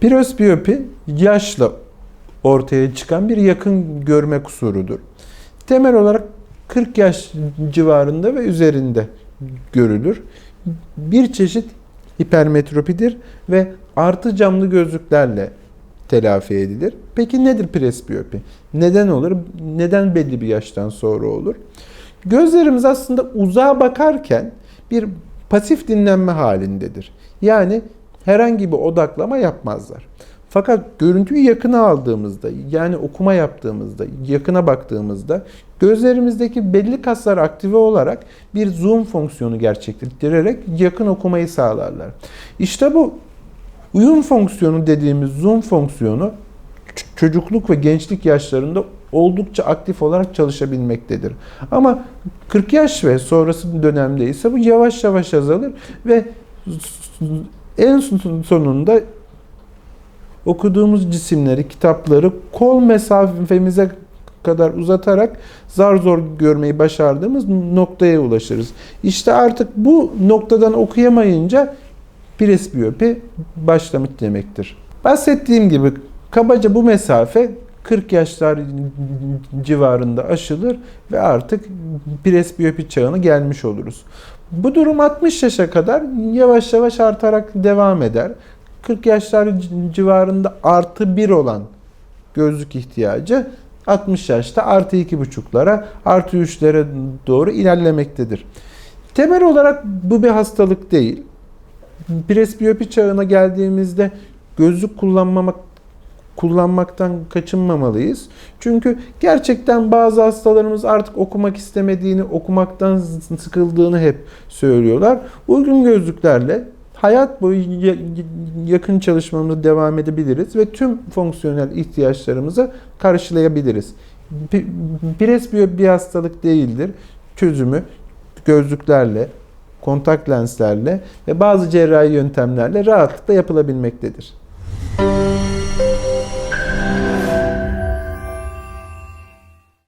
Presbiyopi yaşla ortaya çıkan bir yakın görme kusurudur. Temel olarak 40 yaş civarında ve üzerinde görülür. Bir çeşit hipermetropidir ve artı camlı gözlüklerle telafi edilir. Peki nedir presbiyopi? Neden olur? Neden belli bir yaştan sonra olur? Gözlerimiz aslında uzağa bakarken bir pasif dinlenme halindedir. Yani herhangi bir odaklama yapmazlar. Fakat görüntüyü yakına aldığımızda, yani okuma yaptığımızda, yakına baktığımızda gözlerimizdeki belli kaslar aktive olarak bir zoom fonksiyonu gerçekleştirerek yakın okumayı sağlarlar. İşte bu uyum fonksiyonu dediğimiz zoom fonksiyonu çocukluk ve gençlik yaşlarında oldukça aktif olarak çalışabilmektedir. Ama 40 yaş ve sonrası dönemde ise bu yavaş yavaş azalır ve en sonunda okuduğumuz cisimleri, kitapları kol mesafemize kadar uzatarak zar zor görmeyi başardığımız noktaya ulaşırız. İşte artık bu noktadan okuyamayınca presbiyopi başlamış demektir. Bahsettiğim gibi kabaca bu mesafe 40 yaşlar civarında aşılır ve artık presbiyopi çağına gelmiş oluruz. Bu durum 60 yaşa kadar yavaş yavaş artarak devam eder. 40 yaşlar civarında artı 1 olan gözlük ihtiyacı 60 yaşta artı 2,5'lara artı 3'lere doğru ilerlemektedir. Temel olarak bu bir hastalık değil. Presbiyopi çağına geldiğimizde gözlük kullanmamak kullanmaktan kaçınmamalıyız. Çünkü gerçekten bazı hastalarımız artık okumak istemediğini, okumaktan sıkıldığını hep söylüyorlar. Uygun gözlüklerle hayat boyu ya- yakın çalışmamıza devam edebiliriz ve tüm fonksiyonel ihtiyaçlarımızı karşılayabiliriz. Presbiyopi bir hastalık değildir. Çözümü gözlüklerle, kontak lenslerle ve bazı cerrahi yöntemlerle rahatlıkla yapılabilmektedir.